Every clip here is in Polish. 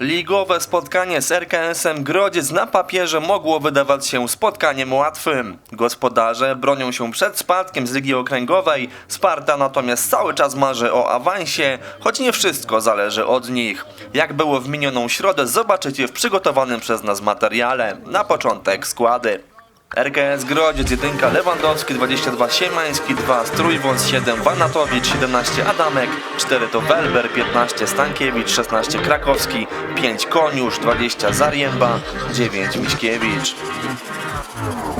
Ligowe spotkanie z RKS-em Grodziec na papierze mogło wydawać się spotkaniem łatwym. Gospodarze bronią się przed spadkiem z Ligi Okręgowej, Sparta natomiast cały czas marzy o awansie, choć nie wszystko zależy od nich. Jak było w minioną środę zobaczycie w przygotowanym przez nas materiale. Na początek składy. RKS Grodziec 1 Lewandowski 22 Siemański 2 Strójwąs 7 Wanatowicz 17 Adamek 4 to Welber 15 Stankiewicz 16 Krakowski 5 Koniusz 20 Zarięba 9 Miśkiewicz.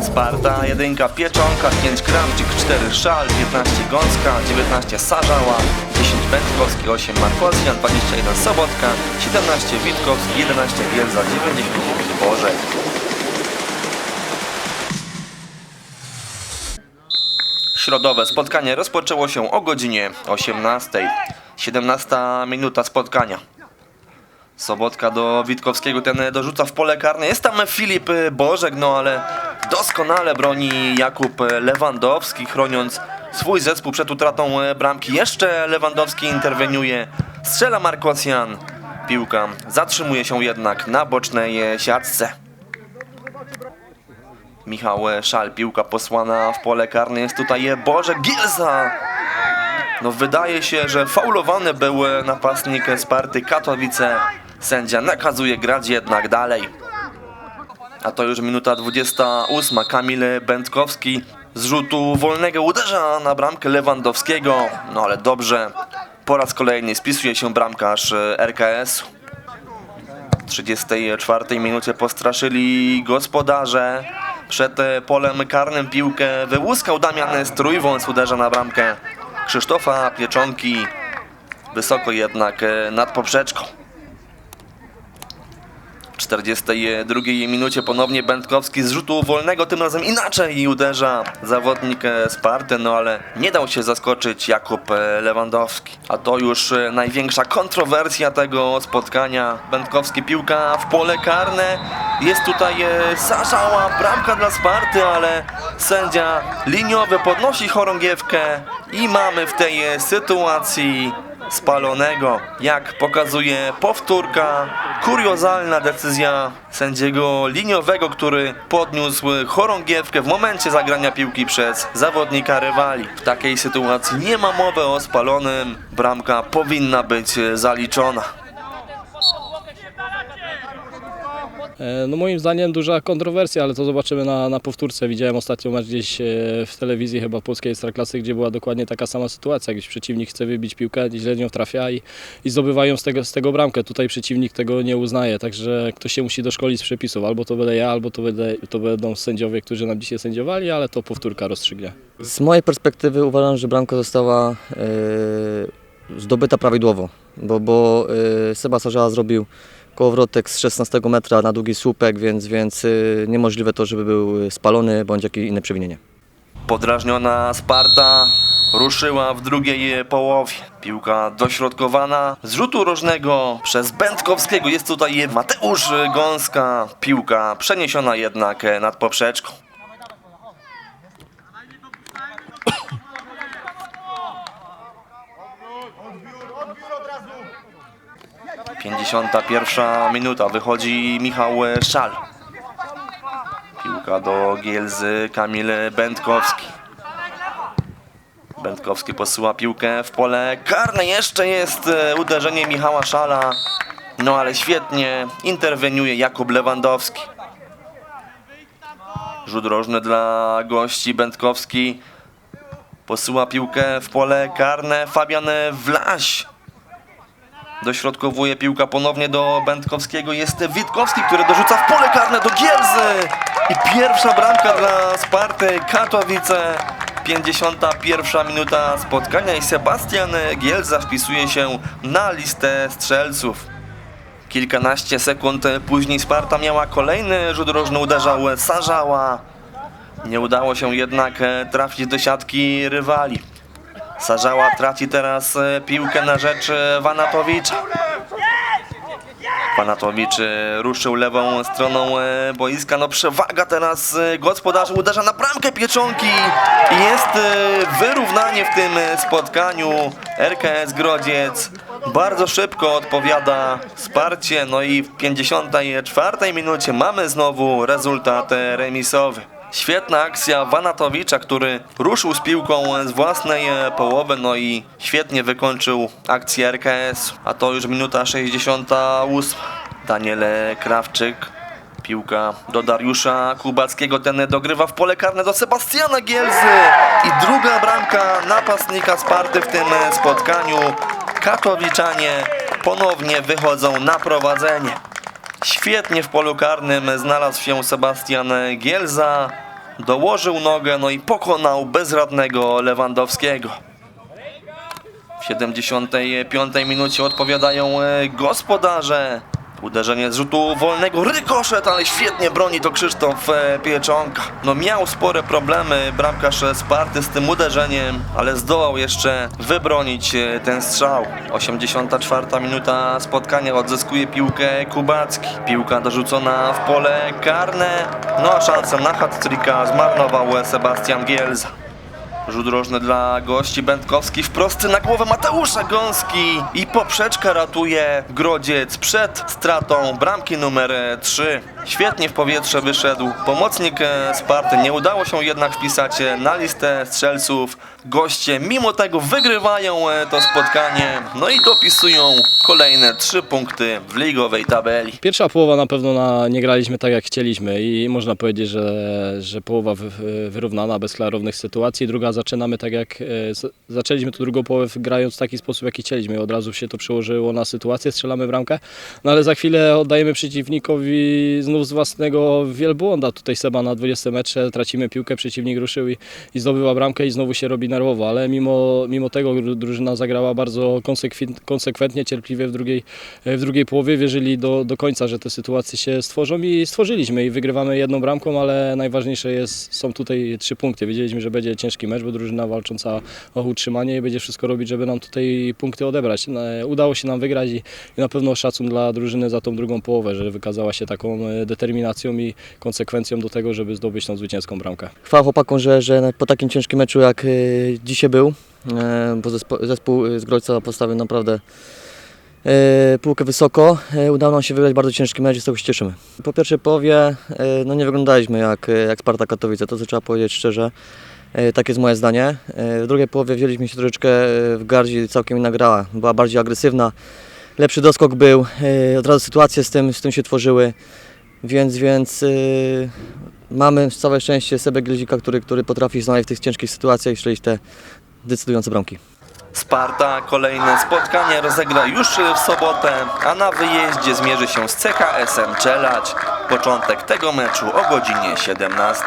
Sparta 1 Pieczonka 5 Kramczyk 4 Szal 15 Gąska 19 Sarzała 10 Będkowski 8 Markosjan 21 Sobotka 17 Witkowski 11 Bielza 99 Bożek Środowe spotkanie rozpoczęło się o godzinie 18. 17 minuta spotkania. Sobotka do Witkowskiego, ten dorzuca w pole karne. Jest tam Filip Bożek, no ale doskonale broni Jakub Lewandowski, chroniąc swój zespół przed utratą bramki. Jeszcze Lewandowski interweniuje, strzela Markosjan. Piłka zatrzymuje się jednak na bocznej siatce. Michał Szal, piłka posłana w pole karne, jest tutaj Boże Gielza! No wydaje się, że faulowany był napastnik Sparty Katowice. Sędzia nakazuje grać jednak dalej. A to już minuta 28. Kamil Będkowski z rzutu wolnego uderza na bramkę Lewandowskiego. No ale dobrze. Po raz kolejny spisuje się bramkarz RKS-u. W 34 minucie postraszyli gospodarze. Przed e, polem karnym piłkę wyłuskał Damian Strójwąs, uderza na bramkę Krzysztofa Pieczonki. Wysoko jednak e, nad poprzeczką. W 42 minucie ponownie Będkowski z rzutu wolnego, tym razem inaczej i uderza zawodnik Sparty, no ale nie dał się zaskoczyć Jakub Lewandowski. A to już największa kontrowersja tego spotkania. Będkowski piłka w pole karne. Jest tutaj Sarzała, bramka dla Sparty, ale sędzia liniowy podnosi chorągiewkę i mamy w tej sytuacji spalonego. Jak pokazuje powtórka, kuriozalna decyzja sędziego liniowego, który podniósł chorągiewkę w momencie zagrania piłki przez zawodnika rywali. W takiej sytuacji nie ma mowy o spalonym. Bramka powinna być zaliczona. No moim zdaniem duża kontrowersja, ale to zobaczymy na, na powtórce. Widziałem ostatnio mecz gdzieś e, w telewizji chyba polskiej Ekstraklasy, gdzie była dokładnie taka sama sytuacja, gdzieś przeciwnik chce wybić piłkę, źle nią trafia i, i zdobywają z tego, z tego bramkę. Tutaj przeciwnik tego nie uznaje, także ktoś się musi doszkolić z przepisów. Albo to będę ja, albo to, będę, to będą sędziowie, którzy nam dzisiaj sędziowali, ale to powtórka rozstrzygnie. Z mojej perspektywy uważam, że bramka została e, zdobyta prawidłowo, bo, bo e, Seba Sarzała zrobił kołowrotek z 16 metra na długi słupek, więc, więc e, niemożliwe to, żeby był spalony bądź jakieś inne przewinienie. Podrażniona Sparta ruszyła w drugiej połowie. Piłka dośrodkowana z rzutu rożnego przez Będkowskiego. Jest tutaj Mateusz Gąska. Piłka przeniesiona jednak nad poprzeczką. Pięćdziesiąta pierwsza minuta. Wychodzi Michał Szal. Piłka do Gielzy, Kamil Będkowski. Będkowski posyła piłkę w pole karne. Jeszcze jest e, uderzenie Michała Szala. No ale świetnie interweniuje Jakub Lewandowski. Rzut rożny dla gości. Będkowski posyła piłkę w pole karne. Fabian Wlaś Dośrodkowuje piłka ponownie do Będkowskiego. Jest Witkowski, który dorzuca w pole karne do Gielzy. I pierwsza bramka dla Sparty Katowice. 51 minuta spotkania i Sebastian Gielza wpisuje się na listę strzelców. Kilkanaście sekund później Sparta miała kolejny rzut rożny, uderzał Sarzała. Nie udało się jednak trafić do siatki rywali. Sarzała traci teraz e, piłkę na rzecz e, Wanatowicza. Wanatowicz e, ruszył lewą stroną boiska. No przewaga teraz gospodarzy uderza na bramkę pieczonki. Jest wyrównanie w tym spotkaniu. RKS Grodziec bardzo szybko odpowiada wsparcie. No i w 54 minucie mamy znowu rezultat remisowy. Świetna akcja Wanatowicza, który ruszył z piłką z własnej e, połowy, no i świetnie wykończył akcję RKS. A to już minuta 68. Daniel Krawczyk. Piłka do Dariusza Kubackiego, ten dogrywa w pole karne do Sebastiana Gielzy. I druga bramka napastnika Sparty w tym e, spotkaniu. Katowiczanie ponownie wychodzą na prowadzenie. Świetnie w polu karnym znalazł się Sebastian Gielza. Dołożył nogę, no i pokonał bezradnego Lewandowskiego. W 75 minucie odpowiadają e, gospodarze. Uderzenie z rzutu wolnego, rykoszet, ale świetnie broni to Krzysztof e, Pieczonka. No miał spore problemy bramkarz Sparty z tym uderzeniem, ale zdołał jeszcze wybronić e, ten strzał. 84 minuta spotkania odzyskuje piłkę Kubacki. Piłka dorzucona w pole karne. No a szansę na hat-tricka zmarnował Sebastian Gielza. Rzut rożny dla gości Będkowski wprost na głowę Mateusza Gąski i poprzeczka ratuje Grodziec przed stratą bramki numer 3. Świetnie w powietrze wyszedł pomocnik e, Sparty, nie udało się jednak wpisać e, na listę strzelców. Goście mimo tego wygrywają e, to spotkanie, no i dopisują kolejne 3 punkty w ligowej tabeli. Pierwsza połowa na pewno na, nie graliśmy tak jak chcieliśmy i można powiedzieć, że, że połowa wy, wyrównana, bez klarownych sytuacji. Druga zaczynamy tak jak e, zaczęliśmy tu drugą połowę grając w taki sposób jaki chcieliśmy. Od razu się to przełożyło na sytuację, strzelamy bramkę, no ale za chwilę oddajemy przeciwnikowi znów z własnego wielbłąda. Tutaj Seba na 20 metrze tracimy piłkę, przeciwnik ruszył i, i bramkę i znowu się robi nerwowo, ale mimo, mimo tego dru- drużyna zagrała bardzo konsekwent, konsekwentnie, cierpliwie w drugiej, w drugiej połowie. Wierzyli do, do końca, że te sytuacje się stworzą i stworzyliśmy i wygrywamy jedną bramką, ale najważniejsze jest, są tutaj trzy punkty. Wiedzieliśmy, że będzie ciężki mecz, bo drużyna walcząca o utrzymanie i będzie wszystko robić, żeby nam tutaj punkty odebrać. Udało się nam wygrać i, i na pewno szacun dla drużyny za tą drugą połowę, że wykazała się taką e, determinacją i konsekwencją do tego, żeby zdobyć tą zwycięską bramkę. Chwała chłopakom, że, że po takim ciężkim meczu jak y, dzisiaj był, e, bo zespół, zespół z Grojca postawił naprawdę e, półkę wysoko. E, udało nam się wygrać bardzo ciężki mecz i z tego się cieszymy. Po pierwszej połowie no nie wyglądaliśmy jak, jak Sparta Katowice, to co trzeba powiedzieć szczerze. Tak jest moje zdanie. W drugiej połowie wzięliśmy się troszeczkę w garści, całkiem inna grała. Była bardziej agresywna, lepszy doskok był, od razu sytuacje z tym, z tym się tworzyły, więc, więc mamy całe szczęście Sebę Glezika, który, który potrafi znaleźć w tych ciężkich sytuacjach strzelić te decydujące bramki. Sparta kolejne spotkanie rozegra już w sobotę, a na wyjeździe zmierzy się z CKS-em Czelać. Początek tego meczu o godzinie 17.